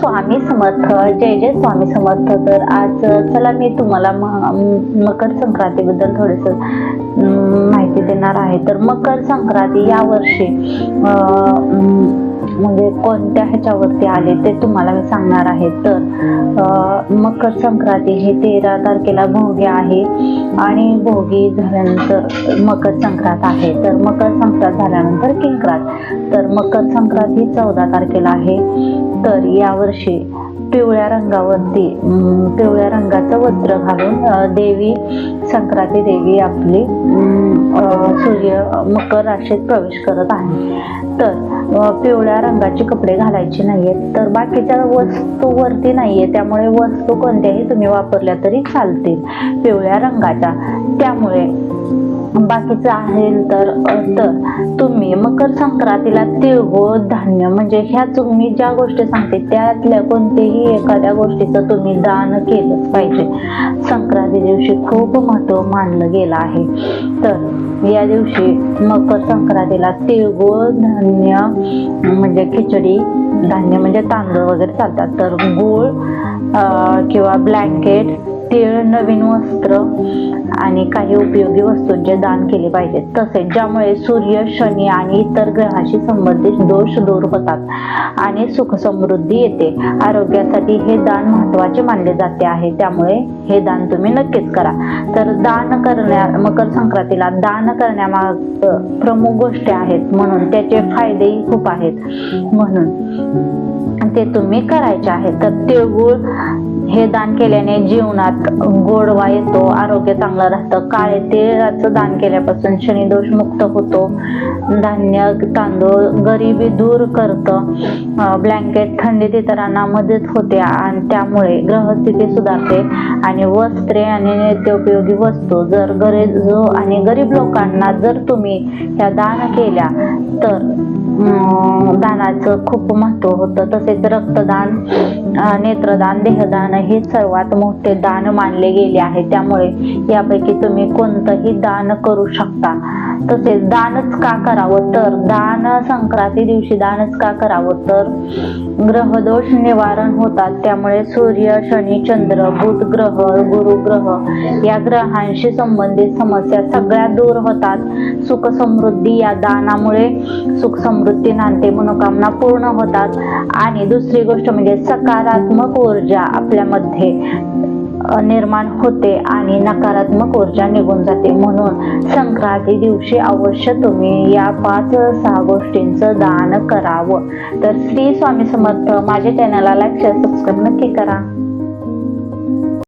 स्वामी समर्थ जय जय स्वामी समर्थ. तर आज चला मी तुम्हाला म- मकर संक्रांतीबद्दल थोडस माहिती देणार आहे. तर मकर संक्रांती या वर्षी म्हणजे कोणत्या ह्याच्यावरती आले ते तुम्हाला मी सांगणार आहे. तर मकर संक्रांती हे तेरा तारखेला भोगी आहे आणि भोगी झाल्यानंतर मकर संक्रांत आहे. तर मकर संक्रांत झाल्यानंतर किंक्रांत. तर मकर संक्रांत ही चौदा तारखेला आहे. तर यावर्षी पिवळ्या रंगावरती पिवळ्या रंगाचं वस्त्र घालून देवी संक्रांती देवी आपली सूर्य मकर राशीत प्रवेश करत आहे. तर पिवळ्या रंगाचे कपडे घालायचे नाहीयेत तर बाकीच्या वस्तूवरती नाहीये त्यामुळे वस्तू कोणत्याही तुम्ही वापरल्या तरी चालतील. पिवळ्या रंगाच्या त्यामुळे बाकीचं आहे तर तर तुम्ही मकर संक्रांतीला तिळगुळ धान्य म्हणजे ह्या तुम्ही ज्या गोष्टी सांगते त्यातल्या कोणत्याही एखाद्या गोष्टीचं तुम्ही दान केलंच पाहिजे. संक्रांती दिवशी खूप महत्त्व मानलं गेलं आहे. तर या दिवशी मकर संक्रांतीला तिळगुळ धान्य म्हणजे खिचडी धान्य म्हणजे तांदूळ वगैरे चालतात. तर गूळ किंवा ब्लँकेट तीळ नवीन वस्त्र आणि काही उपयोगी वस्तूंचे दान केले पाहिजेत. तसेच ज्यामुळे सूर्य शनी आणि इतर ग्रहाशी संबंधित दोष दूर होतात आणि सुख समृद्धी येते. आरोग्यासाठी हे दान महत्त्वाचे मानले जाते आहे. त्यामुळे हे दान तुम्ही नक्कीच करा. तर दान करण्या मकर संक्रांतीला दान करण्यामाग प्रमुख गोष्टी आहेत. म्हणून त्याचे फायदेही खूप आहेत. म्हणून ते तुम्ही करायचे आहे. तर तिळगुळ हे दान केल्याने जीवनात गोडवा येतो आरोग्य चांगलं राहतं. काळे तिळाचं दान केल्यापासून शनिदोष मुक्त होतो. धान्य तांदूळ गरिबी दूर करतं. ब्लँकेट थंडीत इतरांना मदत होते आणि त्यामुळे ग्रहस्थिती सुधारते. आणि वस्त्रे आणि नित्योपयोगी वस्तू जर गरजू आणि गरीब लोकांना जर तुम्ही ह्या दान केल्या तर दानाचं खूप महत्त्व होतं. तसेच रक्तदान नेत्रदान देहदान हे सर्वात मोठे दान मानले गेले आहे. त्यामुळे यापैकी तुम्ही कोणतंही दान करू शकता. तसेच दानच का करावं तर? दान संक्रांती दिवशी दानच का करावं तर? ग्रहदोष निवारण होतात त्यामुळे सूर्य शनी चंद्र बुध ग्रह गुरु ग्रह या ग्रहांशी संबंधित समस्या सगळ्या दूर होतात. सुख समृद्धी या दानामुळे सुख समृद्धी नांदते मनोकामना पूर्ण होतात. आणि दुसरी गोष्ट म्हणजे सकारात्मक ऊर्जा आपल्यामध्ये निर्माण होते आणि नकारात्मक ऊर्जा निघून जाते. म्हणून संक्रांती दिवशी अवश्य तुम्ही या पाच सहा गोष्टींचं दान करावं. तर श्री स्वामी समर्थ माझ्या चॅनलला लाईक शेअर सबस्क्राईब नक्की करा.